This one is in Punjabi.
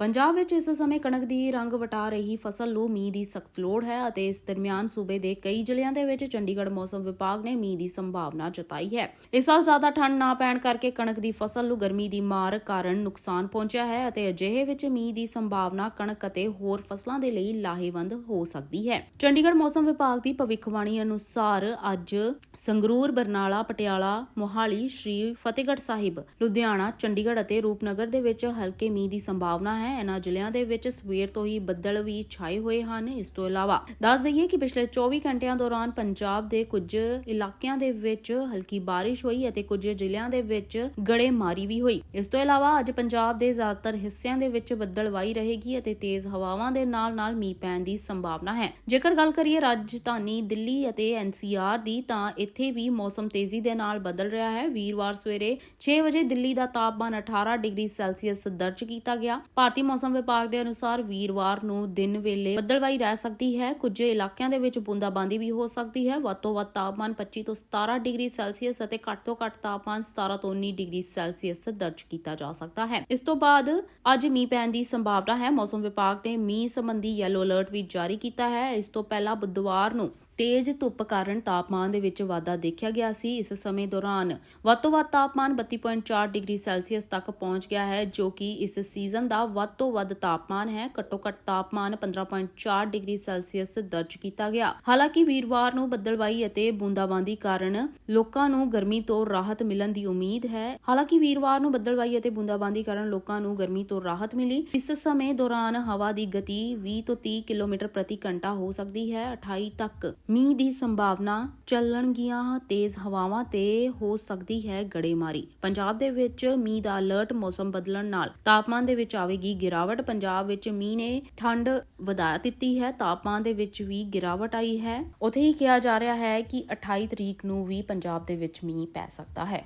ਪੰਜਾਬ ਵਿੱਚ ਇਸ ਸਮੇਂ ਕਣਕ ਦੀ ਰੰਗ ਵਟਾ ਰਹੀ ਫਸਲ ਨੂੰ ਮੀਂਹ ਦੀ ਸਖਤ ਲੋੜ ਹੈ ਅਤੇ ਇਸ ਦਰਮਿਆਨ ਸੂਬੇ ਦੇ ਕਈ ਜ਼ਿਲ੍ਹਿਆਂ ਦੇ ਵਿੱਚ ਚੰਡੀਗੜ੍ਹ ਮੌਸਮ ਵਿਭਾਗ ਨੇ ਮੀਂਹ ਦੀ ਸੰਭਾਵਨਾ ਜਤਾਈ ਹੈ। ਇਸ ਸਾਲ ਜ਼ਿਆਦਾ ਠੰਡ ਨਾ ਪੈਣ ਕਰਕੇ ਕਣਕ ਦੀ ਫਸਲ ਨੂੰ ਗਰਮੀ ਦੀ ਮਾਰ ਕਾਰਨ ਨੁਕਸਾਨ ਪਹੁੰਚਿਆ ਹੈ ਅਤੇ ਅਜਿਹੇ ਵਿੱਚ ਮੀਂਹ ਦੀ ਸੰਭਾਵਨਾ ਕਣਕ ਅਤੇ ਹੋਰ ਫਸਲਾਂ ਦੇ ਲਈ ਲਾਹੇਵੰਦ ਹੋ ਸਕਦੀ ਹੈ। ਚੰਡੀਗੜ੍ਹ ਮੌਸਮ ਵਿਭਾਗ ਦੀ ਭਵਿੱਖਬਾਣੀ ਅਨੁਸਾਰ ਅੱਜ ਸੰਗਰੂਰ, ਬਰਨਾਲਾ, ਪਟਿਆਲਾ, ਮੋਹਾਲੀ, ਸ਼੍ਰੀ ਫਤਿਹਗੜ੍ਹ ਸਾਹਿਬ, ਲੁਧਿਆਣਾ, ਚੰਡੀਗੜ੍ਹ ਅਤੇ ਰੂਪਨਗਰ ਦੇ ਵਿੱਚ ਹਲਕੇ ਮੀਂਹ ਦੀ ਸੰਭਾਵਨਾ ਹੈ। ਇਹਨਾਂ ਜ਼ਿਲ੍ਹਿਆਂ ਦੇ ਵਿੱਚ ਸਵੇਰ ਤੋਂ ਹੀ ਬੱਦਲ ਵੀ ਛਾਏ ਹੋਏ ਹਨ। ਇਸ ਤੋਂ ਇਲਾਵਾ ਦੱਸ ਦਈਏ ਕਿ ਪਿਛਲੇ 24 ਘੰਟਿਆਂ ਦੌਰਾਨ ਪੰਜਾਬ ਦੇ ਕੁਝ ਇਲਾਕਿਆਂ ਦੇ ਵਿੱਚ ਹਲਕੀ ਬਾਰਿਸ਼ ਹੋਈ ਅਤੇ ਕੁਝ ਜ਼ਿਲ੍ਹਿਆਂ ਦੇ ਵਿੱਚ ਗੜੇਮਾਰੀ ਵੀ ਹੋਈ। ਇਸ ਤੋਂ ਇਲਾਵਾ ਅੱਜ ਪੰਜਾਬ ਦੇ ਜ਼ਿਆਦਾਤਰ ਹਿੱਸਿਆਂ ਦੇ ਵਿੱਚ ਬੱਦਲਵਾਈ ਰਹੇਗੀ ਅਤੇ ਤੇਜ਼ ਹਵਾਵਾਂ ਦੇ ਨਾਲ-ਨਾਲ ਮੀਂਹ ਪੈਣ ਦੀ ਸੰਭਾਵਨਾ ਹੈ। ਜੇਕਰ ਗੱਲ ਕਰੀਏ ਰਾਜਧਾਨੀ ਦਿੱਲੀ ਅਤੇ ਐਨਸੀਆਰ ਦੀ, ਤਾਂ ਇੱਥੇ ਵੀ ਮੌਸਮ ਤੇਜ਼ੀ ਦੇ ਨਾਲ ਬਦਲ ਰਿਹਾ ਹੈ। ਵੀਰਵਾਰ ਸਵੇਰੇ 6 ਵਜੇ ਦਿੱਲੀ ਦਾ ਤਾਪਮਾਨ 18 ਡਿਗਰੀ ਸੈਲਸੀਅਸ ਦਰਜ ਕੀਤਾ ਗਿਆ। ਭਾਰਤੀ ਮੌਸਮ ਵਿਭਾਗ ਦੇ ਅਨੁਸਾਰ ਵੀਰਵਾਰ ਨੂੰ ਦਿਨ ਵੇਲੇ ਬੱਦਲਵਾਈ ਰਹਿ ਸਕਦੀ ਹੈ। ਕੁਝ ਇਲਾਕਿਆਂ ਦੇ ਵਿੱਚ ਬੂੰਦਾਬਾਂਦੀ ਵੀ ਹੋ ਸਕਦੀ ਹੈ। ਵੱਧ ਤੋਂ ਵੱਧ ਤਾਪਮਾਨ 25 ਤੋਂ 17 ਡਿਗਰੀ ਸੈਲਸੀਅਸ ਅਤੇ ਘੱਟ ਤੋਂ ਘੱਟ ਤਾਪਮਾਨ 17 ਤੋਂ 19 ਡਿਗਰੀ ਸੈਲਸੀਅਸ ਦਰਜ ਕੀਤਾ ਜਾ ਸਕਦਾ ਹੈ। ਇਸ ਤੋਂ ਬਾਅਦ ਅੱਜ ਮੀਂਹ ਪੈਣ ਦੀ ਸੰਭਾਵਨਾ ਹੈ। ਮੌਸਮ ਵਿਭਾਗ ਨੇ ਮੀਂਹ ਸੰਬੰਧੀ ਯੈਲੋ ਅਲਰਟ ਵੀ ਜਾਰੀ ਕੀਤਾ ਹੈ। ਇਸ ਤੋਂ ਪਹਿਲਾਂ ਬੁੱਧਵਾਰ ਨੂੰ ਤੇਜ਼ ਧੁੱਪ ਕਾਰਨ ਤਾਪਮਾਨ ਦੇ ਵਿੱਚ ਵਾਧਾ ਦੇਖਿਆ ਗਿਆ ਸੀ। ਇਸ ਸਮੇਂ ਦੌਰਾਨ ਵੱਧ ਤੋਂ ਵੱਧ ਤਾਪਮਾਨ 32.4 ਡਿਗਰੀ ਸੈਲਸੀਅਸ ਤੱਕ ਪਹੁੰਚ ਗਿਆ ਹੈ, ਜੋ ਕਿ ਇਸ ਸੀਜ਼ਨ ਦਾ ਵੱਧ ਤੋਂ ਵੱਧ ਤਾਪਮਾਨ ਹੈ। ਘੱਟੋ ਘੱਟ ਤਾਪਮਾਨ 15.4 ਡਿਗਰੀ ਸੈਲਸੀਅਸ ਦਰਜ ਕੀਤਾ ਗਿਆ। ਹਾਲਾਂਕਿ ਵੀਰਵਾਰ ਨੂੰ ਬੱਦਲਵਾਈ ਅਤੇ ਬੂੰਦਾਬਾਂਦੀ ਕਾਰਨ ਲੋਕਾਂ ਨੂੰ ਗਰਮੀ ਤੋਂ ਰਾਹਤ ਮਿਲਣ ਦੀ ਉਮੀਦ ਹੈ। ਹਾਲਾਂਕਿ ਵੀਰਵਾਰ ਨੂੰ ਬੱਦਲਵਾਈ ਅਤੇ ਬੂੰਦਾਬਾਂਦੀ ਕਾਰਨ ਲੋਕਾਂ ਨੂੰ ਗਰਮੀ ਤੋਂ ਰਾਹਤ ਮਿਲੀ। ਇਸ ਸਮੇਂ ਦੌਰਾਨ ਹਵਾ ਦੀ ਗਤੀ 20 ਤੋਂ 30 ਕਿਲੋਮੀਟਰ ਪ੍ਰਤੀ ਘੰਟਾ ਹੋ ਸਕਦੀ ਹੈ। 28 ਤੱਕ ਮੀਂਹ ਦੀ ਸੰਭਾਵਨਾ ਚੱਲਣਗੀਆਂ, ਤੇਜ਼ ਹਵਾਵਾਂ ਤੇ ਹੋ ਸਕਦੀ ਹੈ ਗੜੇਮਾਰੀ। ਪੰਜਾਬ ਦੇ ਵਿੱਚ ਮੀਂਹ ਦਾ ਅਲਰਟ ਮੌਸਮ ਬਦਲਣ ਨਾਲ ਤਾਪਮਾਨ ਦੇ ਵਿੱਚ ਆਵੇਗੀ ਗਿਰਾਵਟ। ਪੰਜਾਬ ਵਿੱਚ ਮੀਂਹ ਨੇ ਠੰਡ ਵਧਾ ਦਿੱਤੀ ਹੈ, ਤਾਪਮਾਨ ਦੇ ਵਿੱਚ ਵੀ ਗਿਰਾਵਟ ਆਈ ਹੈ। ਉਥੇ ਹੀ ਕਿਹਾ ਜਾ ਰਿਹਾ ਹੈ ਕਿ 28 ਤਰੀਕ ਨੂੰ ਵੀ ਪੰਜਾਬ ਦੇ ਵਿੱਚ ਮੀਂਹ ਪੈ ਸਕਦਾ ਹੈ।